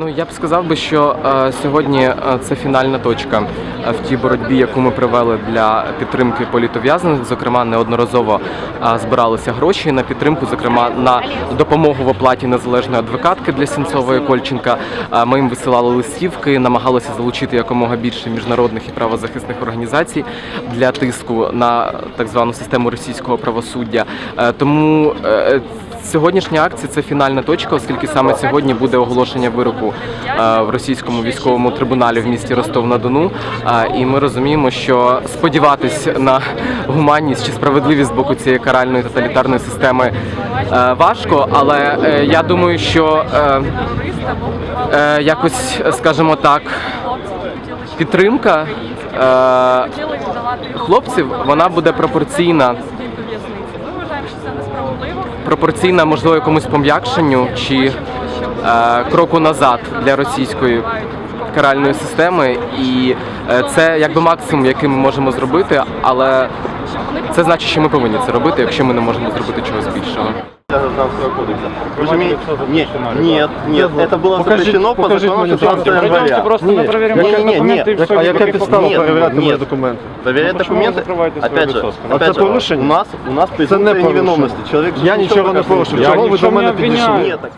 Ну я б сказав би, що е, сьогодні е, це фінальна точка е, в тій боротьбі, яку ми провели для підтримки політов'язаних. Зокрема, неодноразово е, збиралися гроші на підтримку, зокрема на допомогу в оплаті незалежної адвокатки для Сінцова і Кольченка. Е, ми їм висилали листівки, намагалися залучити якомога більше міжнародних і правозахисних організацій для тиску на так звану систему російського правосуддя. Е, тому е, Сьогоднішня акція це фінальна точка, оскільки саме сьогодні буде оголошення вироку е, в російському військовому трибуналі в місті Ростов-на-Дону. Е, І ми розуміємо, що сподіватись на гуманність чи справедливість з боку цієї каральної тоталітарної системи е, важко, але я думаю, що якось, скажімо так, підтримка хлопців вона буде пропорційна Ми вважаємо, що це несправедливо. Пропорційна можливо якомусь пом'якшенню чи е, кроку назад для російської каральної системи, і е, це якби максимум, який ми можемо зробити, але це значить, що ми повинні це робити, якщо ми не можемо зробити чогось більшого. Гражданского кодекса. Вы же имеете- Нет, нет, нет, это было запрещено по покажіть закону мені 16 документи. января. Просто ми перевіримо Ні, ваші ні, документи ні. і все. А яка підстава Ні, перевіряти ні. мої документи? Проверять Ну, почему вы документы. закрываете свое Опять же, лицо? опять Это же, порушение? у нас, у нас Це презумпция не порушення. невиновности. Человек же Я нічого не доказывает. порушив. Я Чого ви до нічого мене не підійшли? обвиняю. Нет, так-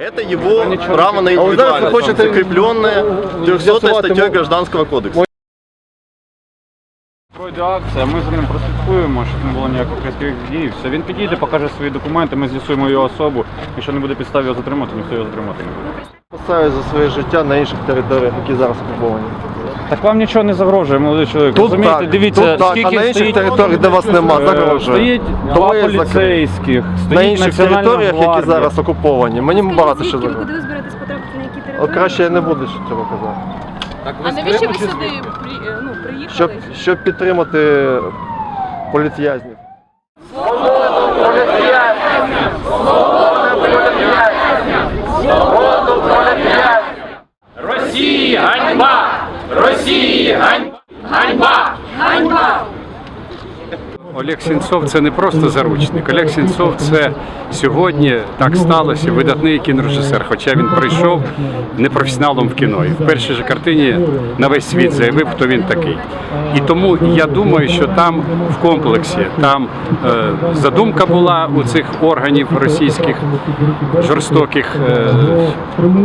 Это его ничего право на А вы знаете, индивидуальность, хочете закрепленное 300 з'ясувати статьей мо- Гражданского кодекса. Пройде акція, ми за ним прослідкуємо, щоб не було ніяких різких дій. Все, він підійде, покаже свої документи, ми з'ясуємо його особу. Якщо не буде підстав його затримати, ніхто його затримати не буде. Поставлю за своє життя на інших територіях, які зараз окуповані. Так вам нічого не загрожує, молодий чоловік. Тут Розумієте, так, дивіться, тут так, скільки а на інших стоїть, територіях, де вас нема, е, загрожує. Стоїть Тому я закрив. поліцейських, стоїть На інших Національна територіях, які гвардія. зараз окуповані. Мені багато що Звідки ви загрожує. куди ви збираєтесь потрапити на які От території? краще я не буду цього казати. А навіщо ви сюди при-? Щоб, щоб підтримати політв'язнів. Росії ганьба! Росії ганьба! Ганьба! Олег Сінцов це не просто заручник. Олег Сінцов це сьогодні так сталося, видатний кінорежисер. Хоча він прийшов непрофесіоналом в кіно. І в першій же картині на весь світ заявив, хто він такий. І тому я думаю, що там в комплексі там е, задумка була у цих органів російських жорстоких е,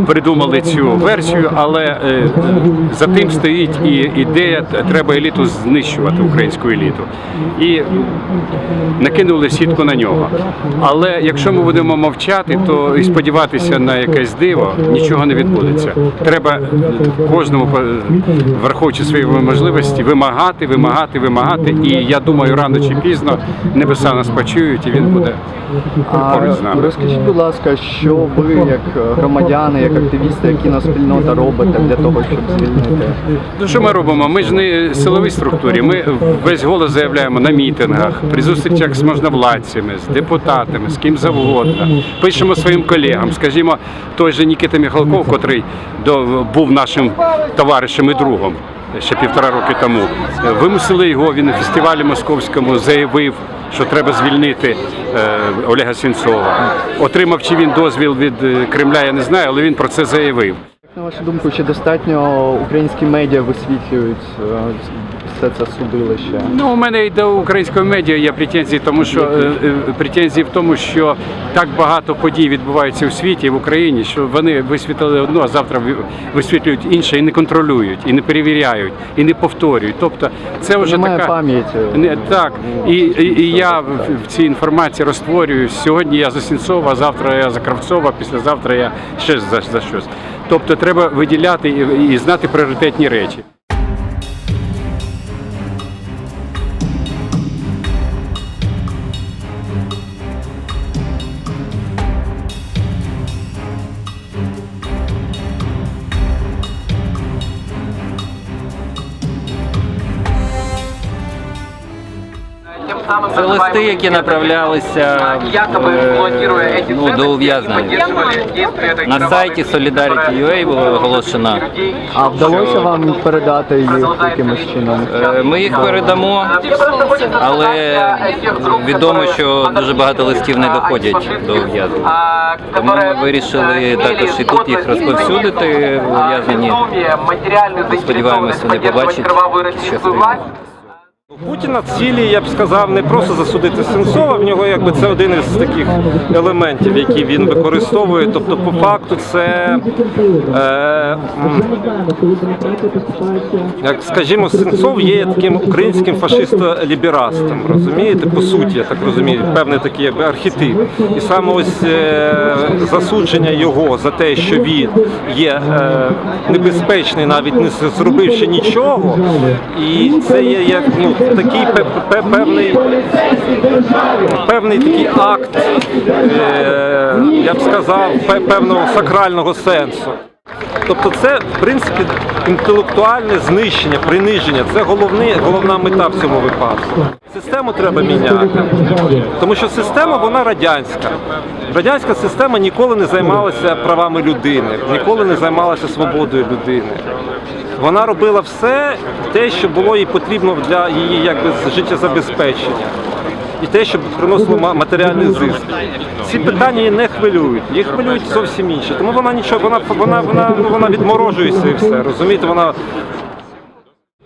придумали цю версію, але е, за тим стоїть і ідея, треба еліту знищувати українську еліту. І накинули сітку на нього. Але якщо ми будемо мовчати, то і сподіватися на якесь диво нічого не відбудеться. Треба кожному, враховуючи свої можливості, вимагати, вимагати, вимагати. І я думаю, рано чи пізно небеса нас почують, і він буде поруч з нами. Розкажіть, будь ласка, що ви, як громадяни, як активісти, як кіноспільнота робите для того, щоб звільнити? Ну що ми робимо? Ми ж не силовій структурі. Ми весь голос заявляємо на мітингах, при зустрічах з можновладцями, з депутатами, з ким завгодно. Пишемо своїм колегам. Скажімо, той же Нікіта Міхалков, котрий був нашим товаришем і другом. Ще півтора роки тому вимусили його. Він на фестивалі московському заявив, що треба звільнити е, Олега Сінцова. Отримав чи він дозвіл від е, Кремля, я не знаю, але він про це заявив. На вашу думку, чи достатньо українські медіа висвітлюють е, все це судилище? Ну, у мене і до української медіа є претензії, тому що е, е, претензії в тому, що так багато подій відбувається у світі, в Україні, що вони висвітлили одну, а завтра висвітлюють інше і не контролюють, і не перевіряють, і не повторюють. Тобто, це вже Немає така пам'яті. не так. І, і, і я в, в цій інформації розтворююсь. Сьогодні я за Сінцова, завтра я за Кравцова, післязавтра я ще за, за щось. Тобто треба виділяти і, і знати пріоритетні речі. Це листи, які направлялися е, ну, до ув'язнення. На сайті Solidarity.ua було оголошено. А вдалося вам передати їх якимось чином? Е, Ми їх передамо, але відомо, що дуже багато листів не доходять до ув'язнення. Тому ми вирішили також і тут їх розповсюдити в ув'язненні. Сподіваємось, вони побачать, що стоїть. У Путіна цілі, я б сказав, не просто засудити Сенцова, в нього якби це один із таких елементів, які він використовує. Тобто, по факту, це е, як скажімо, Сенцов є таким українським фашисто-ліберастом, розумієте, по суті, я так розумію, певний такий якби архетип. І саме ось е, засудження його за те, що він є е, небезпечний, навіть не зробивши нічого, і це є як ну такий пе- пе- певний певний такий акт, е, я б сказав, пе- певного сакрального сенсу. Тобто це, в принципі, інтелектуальне знищення, приниження. Це головне, головна мета в цьому випадку. Систему треба міняти. Тому що система вона радянська. Радянська система ніколи не займалася правами людини, ніколи не займалася свободою людини. Вона робила все те, що було їй потрібно для її якби життєзабезпечення. І те, щоб приносило матеріальний зиск. Ці питання її не хвилюють, їх хвилюють зовсім інше. Тому вона нічого, вона вона вона ну, вона відморожується і все. Розумієте, вона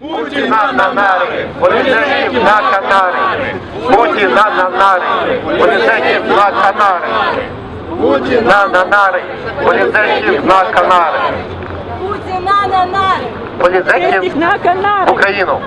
Путіна на нари, поліцейських на Канари. Путіна на нари, поліцейських на Канари. Путіна на нари, поліцейських на Канари. На нари! Поліцейських на Канари! в Україну.